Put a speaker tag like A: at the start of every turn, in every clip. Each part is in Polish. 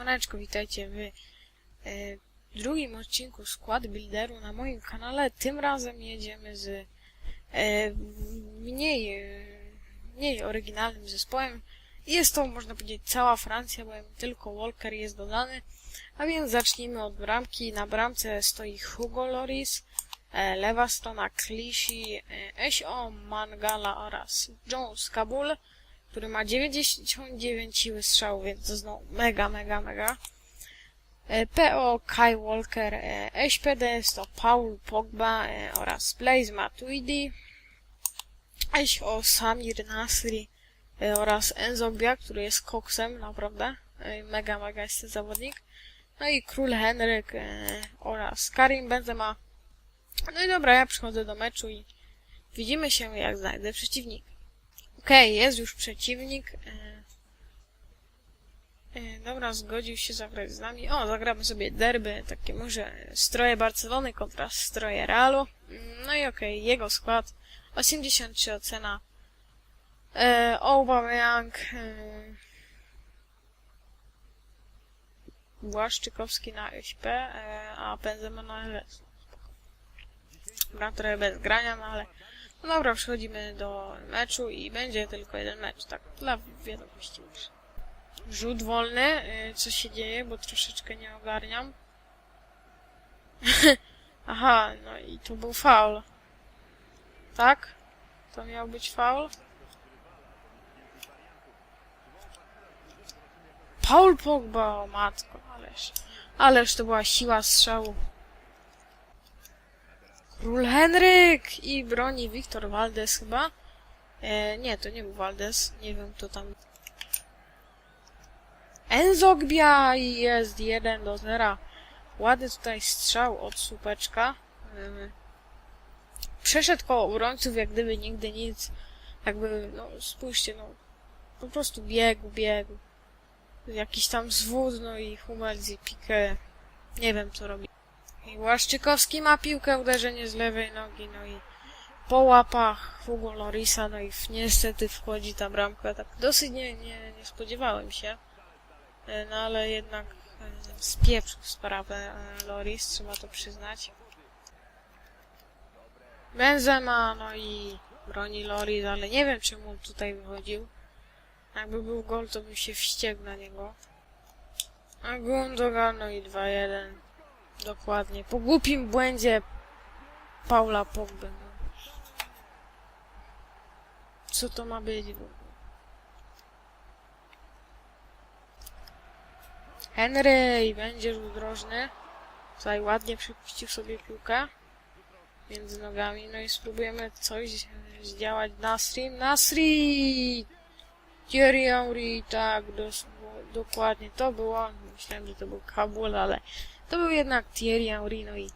A: Siemaneczko, witajcie w e, drugim odcinku Skład Builderu na moim kanale. Tym razem jedziemy z e, mniej, e, mniej oryginalnym zespołem. Jest to, można powiedzieć, cała Francja, bo tylko Walker jest dodany. A więc zacznijmy od bramki. Na bramce stoi Hugo Loris, e, lewa strona Clichy, e, S.O. Mangala oraz Jones Kabul który ma 99 siły strzału, więc to znowu mega, mega, mega. E, PO Kai Walker, e, SPD to Paul Pogba e, oraz Blaise Matuidi. SO Samir Nasri oraz Enzo Bia, który jest koksem, naprawdę. Mega, mega jest ten zawodnik. No i Król Henryk oraz Karim Benzema. No i dobra, ja przychodzę do meczu i widzimy się jak znajdę przeciwnika. Okej, jest już przeciwnik. E, e, dobra, zgodził się zagrać z nami. O, zagramy sobie derby, takie może stroje Barcelony kontra stroje Realu. No i okej, jego skład. 83 ocena. E, Aubameyang. E, Błaszczykowski na SP, e, a Benzema na LS. Dobra, trochę bez grania, no ale no dobra, przechodzimy do meczu i będzie tylko jeden mecz, tak, dla wiadomości już. Rzut wolny, y, co się dzieje, bo troszeczkę nie ogarniam. Aha, no i to był faul. Tak? To miał być faul? Paul Pogba, o matko, ależ, ależ to była siła strzału. Król Henryk i broni Wiktor Valdes chyba. E, nie, to nie był Valdes. Nie wiem, kto tam. Enzo Gbia i jest 1 do 0. Ładny tutaj strzał od słupeczka. E, przeszedł koło obrońców, jak gdyby nigdy nic. Jakby, no spójrzcie, no po prostu biegł, biegł. Jakiś tam zwód, no i Hummels i Pique. Nie wiem, co robi. I Łaszczykowski ma piłkę, uderzenie z lewej nogi, no i po łapach Hugo Lorisa, no i niestety wchodzi ta bramka. Tak dosyć nie, nie, nie spodziewałem się, E, no ale jednak e, spieprzył sprawę e, Loris, trzeba to przyznać. Benzema, no i broni Loris, ale nie wiem czemu tutaj wychodził. Jakby był gol, to bym się wściekł na niego. A Gundogan, no i 2-1. Dokładnie. Po głupim błędzie Paula Pogby. No. Co to ma być? Henry będzie rzut drożny. Tutaj ładnie przepuścił sobie piłkę między nogami. No i spróbujemy coś zdziałać. Nasri, Nasri! Thierry Henry, tak, dos dokładnie to było. Myślałem, że to był Kabul, ale to był jednak Thierry Henry, no i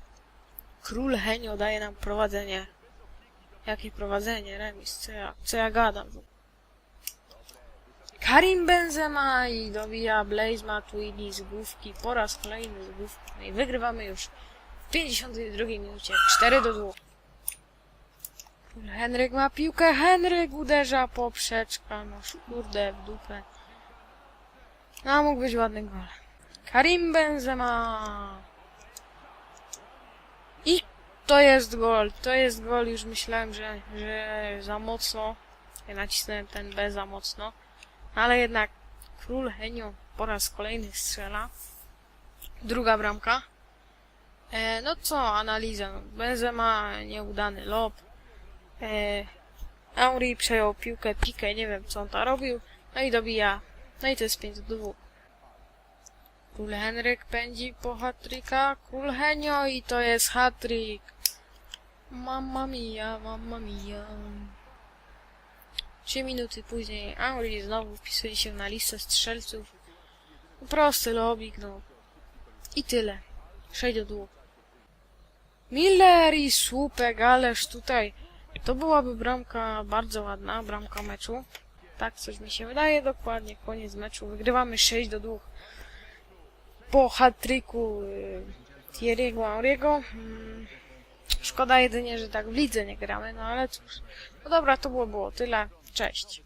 A: Król Henio daje nam prowadzenie. Jakie prowadzenie? Remis, co ja, co ja gadam? Karim Benzema i dobija Blaze Matuidi z główki po raz kolejny z główki. No i wygrywamy już w 52 minucie 4 do 2. Król Henryk ma piłkę, Henryk uderza poprzeczka, no kurde w dupę. No mógł być ładny gol. Karim Benzema. I to jest gol. To jest gol. Już myślałem, że, że za mocno. Ja nacisnąłem ten B za mocno. Ale jednak król Henio po raz kolejny strzela. Druga bramka. E, no co, analiza. Benzema nieudany lob. E, przejął piłkę, pikę, nie wiem co on tam robił. No i dobija. No i to jest 5 do 2. Król Henryk pędzi po hatryka. Król Henio i to jest hatryk. Mamma mia, mamma mia. Trzy minuty później Henry znowu wpisuje się na listę strzelców. Prosty lobik, no. I tyle. 6 do 2. Miller i słupek, ależ tutaj to byłaby bramka bardzo ładna, bramka meczu. Tak coś mi się wydaje, dokładnie, koniec meczu. Wygrywamy 6 do 2 po hat-tricku y, Thierry'ego Henry'ego. Mm, Szkoda jedynie, że tak w lidze nie gramy, no ale cóż. No dobra, to było, było tyle. Cześć.